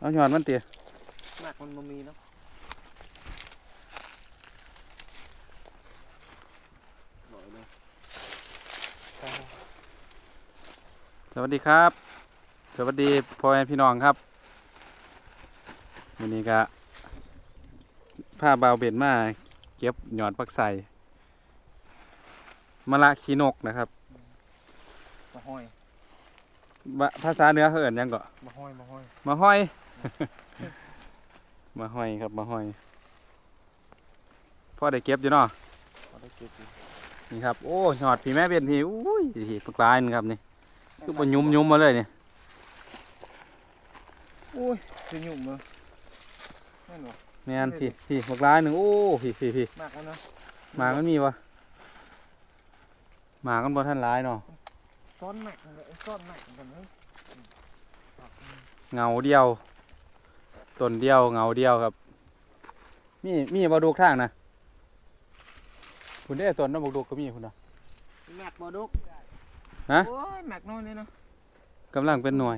เอาหยอดมันเตี๋ยหนักมันบ่มีเนาะหน่อยเลยสวัสดีครับ สวัสดีพ่อแม่พี่น้องครับวันนี้ก็ผ้าเบาวเบ็ดมาเก็บหยอดปักใส่มะละขีนกนะครับมาห้อยบะภาษาเหนือเขาเอิ่นหยังก็มาห้อยมาห้อยมาห้อย มาห้อยครับมาห้อยพ่อได้เก็บอยู่เนาะเอาได้เก็บอยู่นี่ครับโอ้หยอดพี่แม่เป็นพี่อุ้ยหีปลากลายนึงครับนี่คือบนยุ้มยุ้มๆมาเลยนี่โอ้ยจะหยุ่มมาแม่นบ่แม่นพี่พี่ปลากลายหนึ่งโอ้พี่พี่พี่มากแล้วนะหมามันมีวะหมากันบ่ท่านร้ายเนาะซ้อนหนักเลยซ้อนหนักกันเลยเงาเดียว ต้นเดียวเงาเดียวครับ มีมีบาดูกทางนะคุณได้ต้นน้ำบกดูกก็มีคุณนะแม็กบ่ดุกฮะโอ้ยแม็กน้อยเลยนะกำลังเป็นหน่วย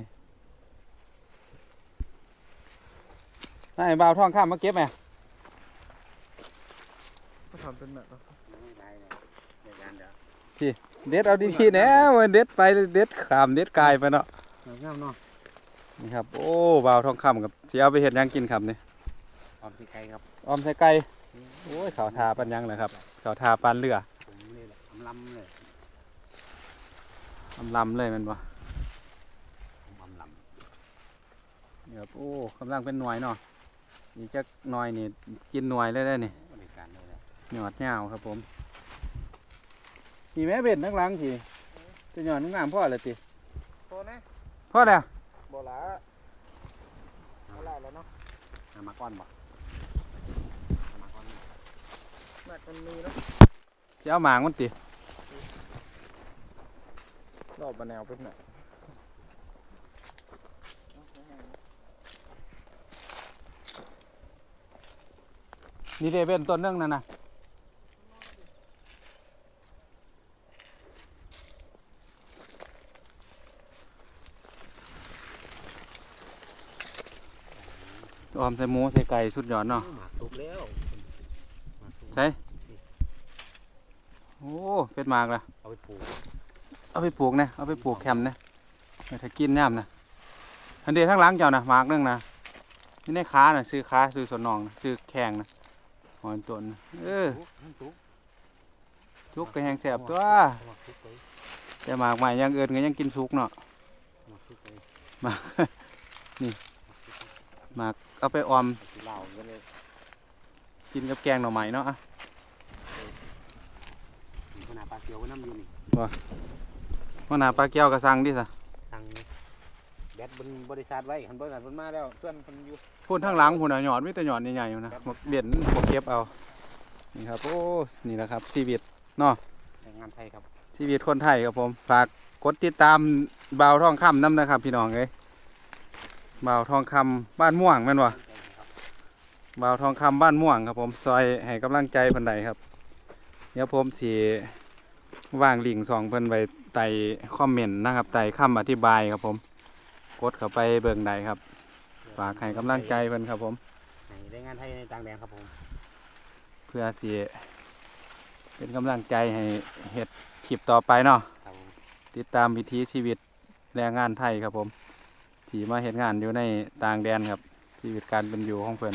นายบ่าวท่องข้ามมาเก็บไหมก็ทำเป็นแม็กแล้วเด็ดเอาดีๆแหน่เว้ยเด็ดไปเด็ดขามเด็ดกายไปเนาะงามเนาะ นี่ครับ โอ้บ่าวท่องข้ามกับสิเอาไปเห็ดหยังกินครับนี่ออมที่ใครครับออมใส่ไก่โอ้ยขาวทาปันยังเลยครับขาวทาปันเรือผมนี่แหละอำลำเลยอำลำเลยแมันบ่ผมอำลนี่ครับโอ้กำลังเป็นหน่วยเนาะนี่จักหน่อยนี่กินหน่วยเลยได้นี่ำบริการเลยนะหยอดเหงาครับผมขี่แม่เบ็ดนักหลังขี่จะหยอดงามพ่อเลยติโตนะพ่อแล้ว บ่ละบ่ละแล้วเนาะเอามาก้อนบ่เอามาก้อนแม็กมันมีเนาะจะเอาหมางมันติรอบมาแนวเป็นแม็กนี่เดเป็นต้นหนึงนั่นน่ะ ออมใส่หมูใส่ไก่สุดยอดเนาะหมากทุกแล้วหมากทุกใช่โอ้เป็นหมากละเอาไปปลูกเอาไปปลูกนะเอาไปปลูกแคมป์นะไปถ้ากินย่ำนะอันเดียวทั้งหล้างเจ้านะหมากนึงนะนี่ในค้านะซื้อค้าซื้อสวนนองนะซื้อแข่งนะหอยต้นนะเออปลูกมันปลูกจุกก็แหงแสบตัวเอามาทุกไปแต่หมากใหม่อยังเอินก็ยังกินสุกเนาะเอามาทุกไปหมากนี่ หมากเอาไปออมสีเหล้าก็เลยกินกับแกงหน่อไม้เนาะอะมีขนาดปลาเกียวก็น้ำอยืนนี่ว่าหนาปลาแก้วกระสังดิสะตังนี่แบตบนบริษัทไว้หันบริษัทมันมาแล้วเพื่อนคนอยู่พูดทั้งหลังพูดเอาหยอดมีแต่หยอดใหญ่ๆอยู่นะบักเบียดบกเก็บเอานี่ครับโอ้นี่แหละครับชีวิตเนาะแรงงานไทยครับชีวิตคนไทยครับผมฝากกดติดตามบ่าวทองคำน้ำนะครับ พี่น้องเอ้ย บ่าวทองคำบ้านม่วงแม่นวะบ่าวทองคำบ้านม่วงครับผมซอยให้กำลังใจเพิ่นใดครับ เดี๋ยวผมสีว่างลิงก์สองเพิ่นไว้ใต้คอมเมนต์นะครับใต้คำอธิบายครับผม กดเข้าไปเบิ่งใดครับ ฝากให้กำลังใจเพิ่นครับผมในแรงงานไทยในต่างแดนครับผม เพื่อสิเป็นกำลังใจให้เฮ็ดคลิปต่อไปเนาะครับผมติดตามวิถีชีวิตแรงงานไทยครับผม ที่มาเห็นงานอยู่ในต่างแดนครับชีวิตการเป็นอยู่ของเพื่อน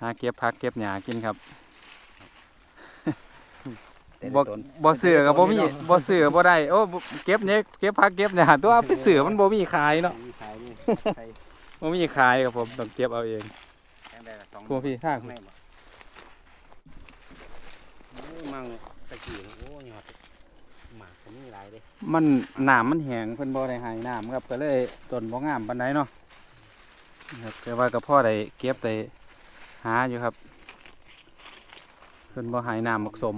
หาเก็บพักเก็บหญ้ากินครับแต่บ่ละต้นบ่เสือกับบ่มีบ่เสือบ่ได้โอ้บ่เก็บเนี่ยเก็บพักเก็บหญ้าตัวไปเสือมันบ่มีขายเนาะมีขายนี่ไทยบ่มีขายครับผมต้องเก็บเอาเองแรงได้ละสองพวกพี่ทางแม่บ่โอ้มั่งตะกี้นี่โอ้ยอดหมากก็มีหลายเด้มันน้ำมันแห้งเพิ่นบ่ได้ให้น้ำครับก็เลยต้นบ่งามปานใดเนาะครับแต่ว่าก็พ่อได้เก็บได้หาอยู่ครับเพิ่นบ่หายหน้ำบักสม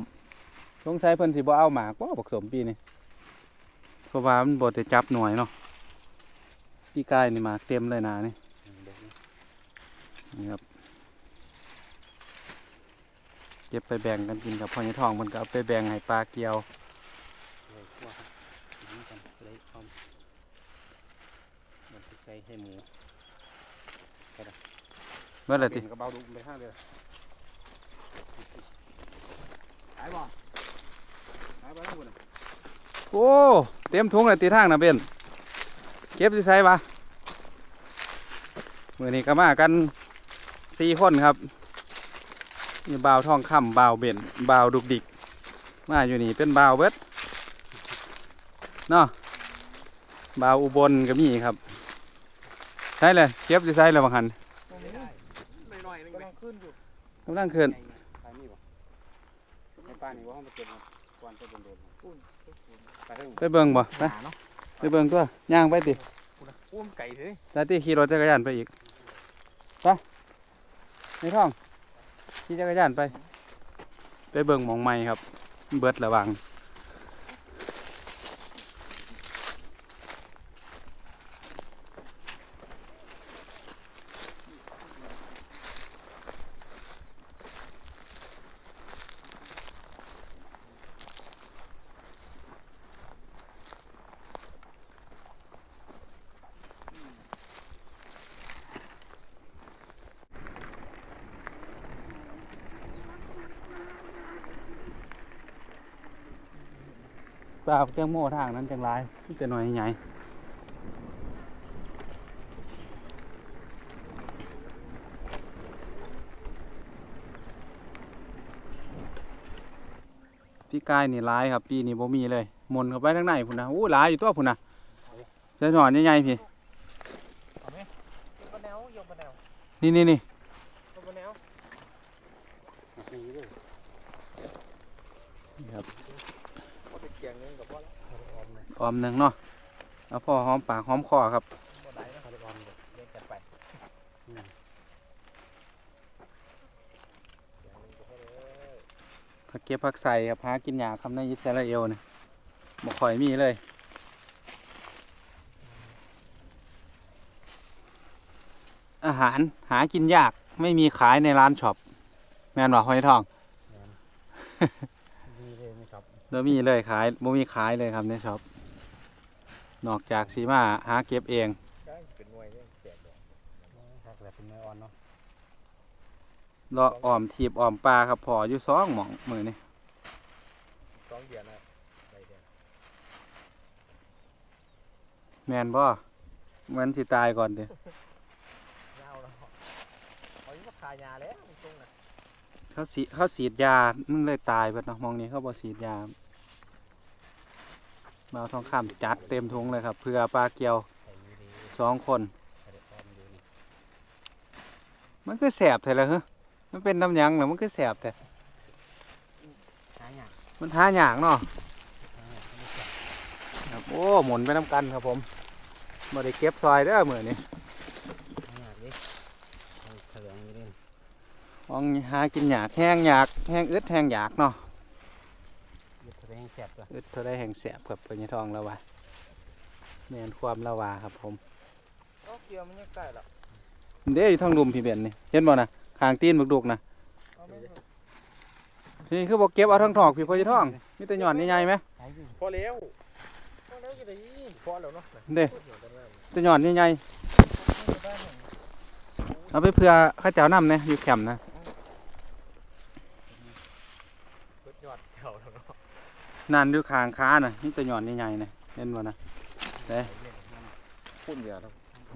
สงสัยเพิ่นสิบ่เอาหมากบ่บักสมปีนี้เพราะว่ามันบ่ได้จับหน่วยเนาะปีกายนี่หมากเต็มเลยนานี่อืมเนี่นี่ครับเก็บไปแบ่งกันกินกับพ่อใหญ่ทองเพิ่นก็เอาไปแบ่งให้ปลาเกียว เลยคั่วครับ น้ำกันเลยพร้อมมันติดใจให้หมูเมื่อไหรติกระเบาดูไปข้างเดียวหายบ่หายไปแล้วคุณโอ้เต็มถุงเลยตีทางนะเบนเก็บสิใส่ปะมื่อนี้ก็มากันสี่คนครับนี่บ่าวทองคำบ่าวเบนบ่าวดุกดิก มาอยู่นี่เป็นบ่าวเบิดเนาะบ่าวอุบลก็มีครับ ใช่เลยเก็บสิใส่เลยบางหันไม่น้อยนึงกำลังขึ้นอยู่กำลังขึ้นไปนี่บ่ในป่านี่ว่าเขามาเก็บครับก่อนจะโดนอุ้นๆไปเถอะไปเบิ่งบ่ไปหาเนาะไปเบิ่งตัวย่างไปติอุ้มไก่เถอะตาที่ขี่รถจักรยานไปอีกไปในท้องขี่จักรยานไป ไปเบิ่งหมองใหม่ครับ เบิดระวัง ปลาเจ้าโม่ทางนั้นจังไรมันจะหน่อยใหญ่พี่กายนี่ร้ายครับ ปีนี้บ่มีเลยหมนเข้าไปทางในพุ่นนะอู้หลายอยู่ตัวพุ่นนะเจ้าหนอนใหญ่ๆพี่ยกปะแนวยกปะแนวนี่นี่นี่ ยกปะแนว นี่เลย ครับ เอาไปเกียงนึงกับพ่อแล้ว ออมเลยออมหนึ่งเนาะเอาพอหอมปากหอมคอครับบ่ได้นะเขาได้ออมเลยเลี้ยงกันไปเกียงนึงกับพ่อเลยผักเก็บผักใส่ครับหากินยากคำในอิสราเอลเนี่ยบ่ค่อยมีเลยอาหารหากินยากไม่มีขายในร้านช็อปแม่นว่าหอยทองนี่เลยไม่ชอบบ่มีเลยขายบ่มีขายเลยครับในช็อป นอกจากสีมาหาเก็บเองใช่เป็นหน่วยเนี่ยแจกดอกหักแล้วเป็นเนื้ออ่อนเนาะเลาะอ้อมทีบอ้อมปลาครับพออยู่สองหม่องมือนี่สองเดือนนะได้เดือนแม่นบ่เหมือนสิตายก่อนเด้ยาวแล้วเอาอยู่กับทายาแล้วตรงน่ะเขาสีเขาสีดยามันเลยตายเบิดเนาะหมองนี้เขาบ่สีดยา มาเอาทองคำจัดเต็มถุงเลยครับเพื่อปลาเกียวใส่ดีสองคนๆเขาได้ออมอยู่นี่มันคือแสบแท้ละเฮ้ยมันเป็นน้ำหยังเหรอมันคือแสบแต่หาอย่างมันท้าหยางเนาะหาอย่างไม่ใช่ครับโอ้หมุนไปน้ำกันครับผมบ่ได้เก็บซอยเด้อมื้อนี้หาอย่างดิเอาเถลิงอยู่ดิมองหากินหยากแห้งหยากแห้งอึดแห้งหยากเนาะ ยึดเถลิงแสบตัวอึดเท่าได้แห้งแสบครับเพิ่นยทองแล้วว่าแม่นความละว่าครับผมเอาเกี่ยวมันยังใกล้แล้วเด้อยู่ทางลุมพี่เบนนี่เห็นบ่นะข้างตีนบักดุกนะเอาไม่นี่คือบ่เก็บเอาทางถอกพี่พ่อยทองมีแต่หย่อนใหญ่ๆไหมใช้อยู่พอแล้วพอแล้วจะได้พอแล้วเนาะเด้พูดอยู่กันแล้วแต่หย่อนใหญ่ๆเอาไปเพื่อข้าเจ้านำเนี่ยอยู่แคมป์นะ พุดยอดเก่าแล้วเนาะ นั่นอยู่ข้างค้าน่ะมีแต่หย่อนใหญ่ๆนะเห็นบ่นะพุ่นเดียวแล้ว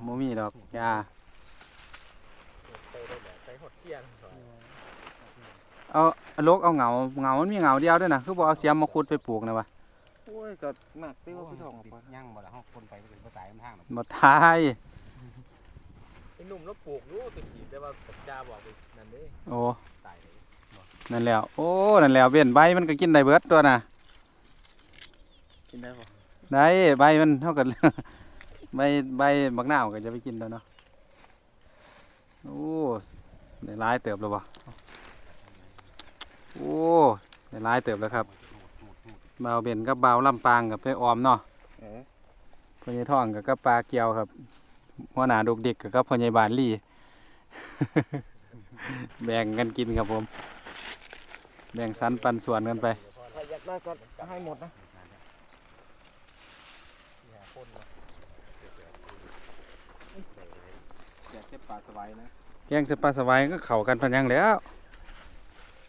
บ่มีดอกยาไปได้แบบไปหดเที่ยงก่อนเอาเอาลกเอาเหงาเหงามันมีเหงาเดียวด้วยนะคือบ่เอาเสียมมาขุดไปปลูกนะวะโอ้ยก็หนักที่ว่าพี่ทองติดย่างบ่ละห้องคนไปเป็นภาษาทางหรอกบ่ทายไอ้หนุ่มแล้วปลูกรู้ตะกี้แต่ว่าผมยาบอกไปนั่นเด้โอ้ตายเลยนั่นแล้ว โอ้ นั่นแล้วเว้นใบมันก็กินได้เบิดตัวน่ะ กินได้ปะได้ใบมันเท่ากับใบใบบักหน้าวก็จะไปกินแล้วเนาะโอ้ได้หลายเติบแล้วบ่โอ้ได้หลายเติบแล้วครับบ่าวเบนกับบ่าวลำปางกับไปออมเนาะเออพ่อใหญ่ท่องกับกับปลาเกียวครับหัวหน้าดกเด็กกับกับพ่อใหญ่บานลี่แบ่งกันกินครับผม แบ่งสันปันส่วนกันไปถ้าอยากได้ก็ให้หมดนะ อย่าพ่นนะแสบจ็บปลาสบายนะแกงใส่ปลาสวายก็เข้ากันพันยังแล้ว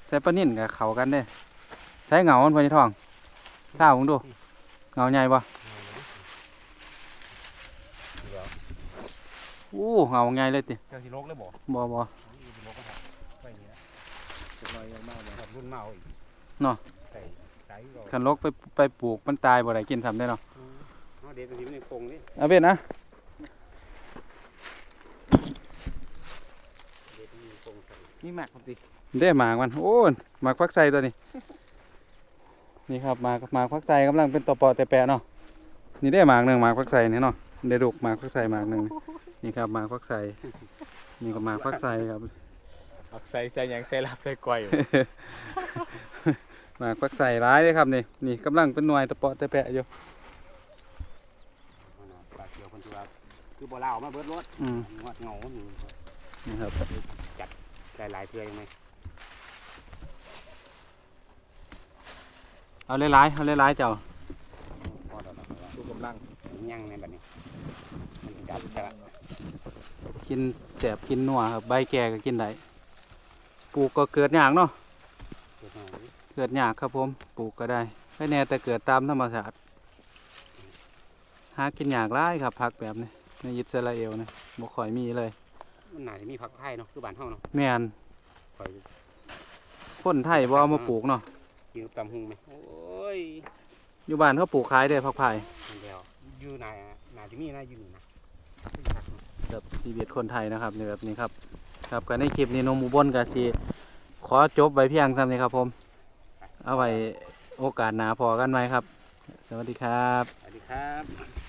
ใส่ปลานิ่นก็เข้ากันเด้ใช้เหงามันพอจะทองท้าผมดูเหงาใหญ่ปะอู้เหงาใหญ่เลยติเจ้าสิโลกเลยบ่บ่บ่สิโลกก็ได้ไปนี่นะจะลอยยังมากเลยครับรุ่นเมาอีกใส่ไก่ก็คันลกไปไปปลูกมันตายบ่ได้กินทำได้เนาะเอาเด็ดมันสิมันในโครงนี่เอาเบ็ดนะ เด็ดมันในโครงใส่ นี่แม็กคนติได้หมากมันโอ้ยหมากฟักไส่ตัวนี้ นี่ครับหมากหมากฟักไส่กำลังเป็นตอปอแต่แปะเนาะนี่ได้หมากหนึ่งหมากฟักไส่นี่เนาะได้ลูกหมากฟักไส่หมากหนึ่งนี่ครับหมากฟักไส่นี่ก็หมากฟักไส่ครับเอาใส่ใส่หยังใส่ลาบใส่ก้อยหมากฟักใส่ร้ายเลยครับนี่นี่กำลังเป็นหน่วยตะเปาะตะแปะอยู่เอาน่ะปลาเขียวคนที่ว่าคือบ่ลาวมาเบิดรถอืมงอดเงาอยู่นี่ครับ หลายๆเทื่อยังไงเอาหลายๆเอาหลายๆเจ้าพอแล้วล่ะว่าดูกำลังยังในบัดนี้มันจับจะกินแสบกินนัวครับใบแก่ก็กินได้ปลูกก็เกิดยากเนาะเกิดมาดิเกิดยากครับผมปลูกก็ได้แค่แน่แต่เกิดตามธรรมชาติหากินยากหลายครับผักแบบนี้ในอิสราเอลนะบ่ค่อยมีเลย มันน่าจะมีผักไผ่เนาะคือบ้านเฮาเนาะแม่นคอยคนไทยบ่เอามาปลูกเนาะกินกับตำหุงไหมโอ้ยอยู่บ้านเขาปลูกขายได้ผักไผ่มันเดียวอยู่ไหนอะน่าจะมีนะอยู่นี่นะแบบชีวิตคนไทยนะครับในแบบนี้ครับ ครับกันในคลิปนี้นมหมูบนกับสีขอจบไว้เพียงเท่านี้ครับผม เอาไว้โอกาสหนาพอกันไหมครับ สวัสดีครับ สวัสดีครับ